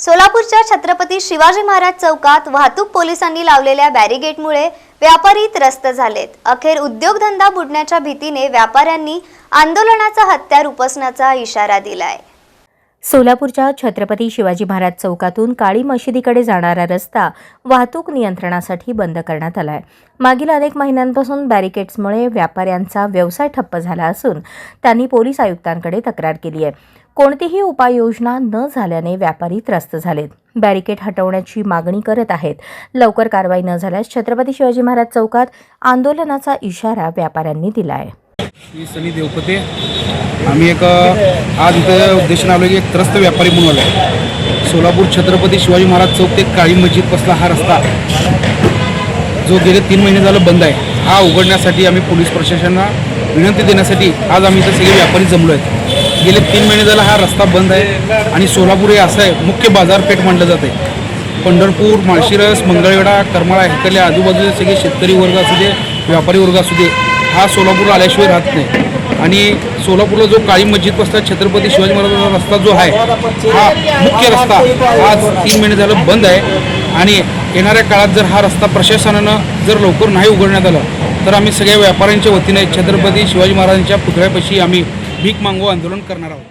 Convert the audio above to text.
सोलापूरच्या छत्रपती शिवाजी महाराज चौकात वाहतूक पोलिसांनी लावलेल्या बॅरिगेटमुळे व्यापारी त्रस्त झालेत. अखेर उद्योगधंदा बुडण्याच्या भीतीने व्यापाऱ्यांनी आंदोलनाचा हत्यार उपसण्याचा इशारा दिलाय. सोलापूरच्या छत्रपती शिवाजी महाराज चौकातून काळी मशिदीकडे जाणारा रस्ता वाहतूक नियंत्रणासाठी बंद करण्यात आला आहे मागील अनेक महिन्यांपासून बॅरिकेड्समुळे व्यापाऱ्यांचा व्यवसाय ठप्प झाला असून त्यांनी पोलीस आयुक्तांकडे तक्रार केली आहे. कोणतीही उपाययोजना न झाल्याने व्यापारी त्रस्त झालेत. बॅरिकेड हटवण्याची मागणी करत आहेत. लवकर कारवाई न झाल्यास छत्रपती शिवाजी महाराज चौकात आंदोलनाचा इशारा व्यापाऱ्यांनी दिला आहे मी सनी देवपते. आम्ही एक आज इथं उद्देशून आलो की एक त्रस्त व्यापारी म्हणून आलो आहे सोलापूर छत्रपती शिवाजी महाराज चौक ते काळी मस्जिद बसला हा रस्ता. जो गेले तीन महिने झालं बंद आहे. हा उघडण्यासाठी आम्ही पोलीस प्रशासनाला विनंती देण्यासाठी आज आम्ही इथं सगळे व्यापारी जमलो आहेत गेले तीन महिने झाला हा रस्ता बंद आहे आणि सोलापूर हे असं आहे मुख्य बाजारपेठ मानलं जाते. पंढरपूर माळशिरस मंगळवेढा करमाळा इकडल्या आजूबाजूचे सगळे शेतकरी वर्ग असू दे व्यापारी वर्ग असू दे हा सोलापूरला आल्याशिवाय राहत नाही. आणि सोलापूरला जो काळी मस्जिद पासला छत्रपती शिवाजी महाराजांचा रस्ता जो आहे हा मुख्य रस्ता आज तीन महिने झालं बंद आहे. आणि येणाऱ्या काळात जर हा रस्ता प्रशासनानं जर लवकर नाही उघडण्यात आलं तर आम्ही सगळ्या व्यापाऱ्यांच्या वतीने छत्रपती शिवाजी महाराजांच्या पुतळ्यापाशी आम्ही भीक मागू आंदोलन करणार आहोत.